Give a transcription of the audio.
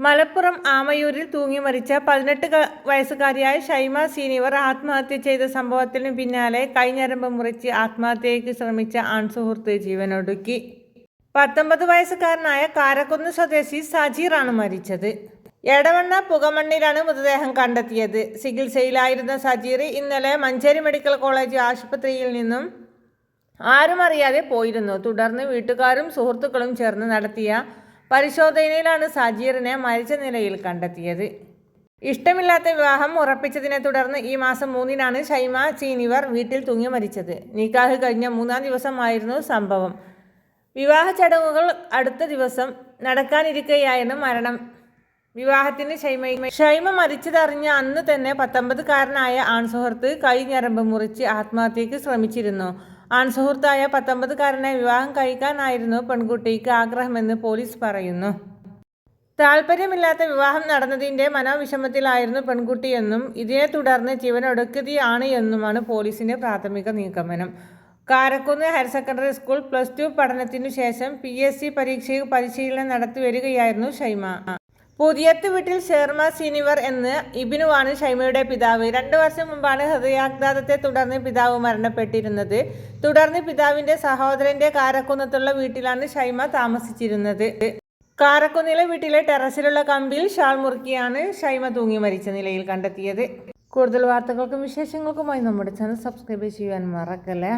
മലപ്പുറം ആമയൂരിൽ തൂങ്ങി മരിച്ച പതിനെട്ട് വയസ്സുകാരിയായ ഷൈമ സീനിവർ ആത്മഹത്യ ചെയ്ത സംഭവത്തിന് പിന്നാലെ കൈഞ്ഞരമ്പ് മുറിച്ച് ആത്മഹത്യയ്ക്ക് ശ്രമിച്ച ആൺസുഹൃത്ത് ജീവനൊടുക്കി. പത്തൊമ്പത് വയസ്സുകാരനായ കാരക്കുന്ന് സ്വദേശി സജീറാണ് മരിച്ചത്. എടവണ്ണ പുകമണ്ണിലാണ് മൃതദേഹം കണ്ടെത്തിയത്. ചികിത്സയിലായിരുന്ന സജീർ ഇന്നലെ മഞ്ചേരി മെഡിക്കൽ കോളേജ് ആശുപത്രിയിൽ നിന്നും ആരും അറിയാതെ പോയിരുന്നു. തുടർന്ന് വീട്ടുകാരും സുഹൃത്തുക്കളും ചേർന്ന് നടത്തിയ പരിശോധനയിലാണ് സജീറിനെ മരിച്ച നിലയിൽ കണ്ടെത്തിയത്. ഇഷ്ടമില്ലാത്ത വിവാഹം ഉറപ്പിച്ചതിനെ തുടർന്ന് ഈ മാസം മൂന്നിനാണ് ഷൈമ ചീനിവർ വീട്ടിൽ തൂങ്ങി മരിച്ചത്. നിക്കാഹ് കഴിഞ്ഞ മൂന്നാം ദിവസമായിരുന്നു സംഭവം. വിവാഹ ചടങ്ങുകൾ അടുത്ത ദിവസം നടക്കാനിരിക്കെയായിരുന്നു മരണം. വിവാഹത്തിന് ഷൈമ ഷൈമ മരിച്ചതറിഞ്ഞ അന്ന് തന്നെ പത്തൊമ്പതുകാരനായ ആൺസുഹൃത്ത് കൈ ഞരമ്പ് മുറിച്ച് ആത്മഹത്യക്ക് ശ്രമിച്ചിരുന്നു. ആൺസുഹൃത്തായ പത്തൊമ്പതുകാരനെ വിവാഹം കഴിക്കാനായിരുന്നു പെൺകുട്ടിക്ക് ആഗ്രഹമെന്ന് പോലീസ് പറയുന്നു. താല്പര്യമില്ലാത്ത വിവാഹം നടന്നതിന്റെ മനോവിഷമത്തിലായിരുന്നു പെൺകുട്ടിയെന്നും ഇതിനെ തുടർന്ന് ജീവനൊടുക്കുകയാണ് എന്നുമാണ് പോലീസിന്റെ പ്രാഥമിക നിഗമനം. Karakkunnu higher secondary school plus two പഠനത്തിനു ശേഷം പി എസ് സി പരീക്ഷയിൽ പരിശീലനം നടത്തി വരികയായിരുന്നു ഷൈമ. പുതിയത്ത് വീട്ടിൽ ഷേർമ സീനിവർ എന്ന് ഇബിനുവാണ് ഷൈമയുടെ പിതാവ്. രണ്ടു വർഷം മുമ്പാണ് ഹൃദയാഘാതത്തെ തുടർന്ന് പിതാവ് മരണപ്പെട്ടിരുന്നത്. തുടർന്ന് പിതാവിന്റെ സഹോദരന്റെ കാരക്കുന്നത്തുള്ള വീട്ടിലാണ് ഷൈമ താമസിച്ചിരുന്നത്. കാരക്കുന്നിലെ വീട്ടിലെ ടെറസിലുള്ള കമ്പിൽ ഷാൾ മുറുക്കിയാണ് ഷൈമ തൂങ്ങി മരിച്ച നിലയിൽ കണ്ടെത്തിയത്. കൂടുതൽ വാർത്തകൾക്കും വിശേഷങ്ങൾക്കുമായി നമ്മുടെ ചാനൽ സബ്സ്ക്രൈബ് ചെയ്യാൻ മറക്കല്ലേ?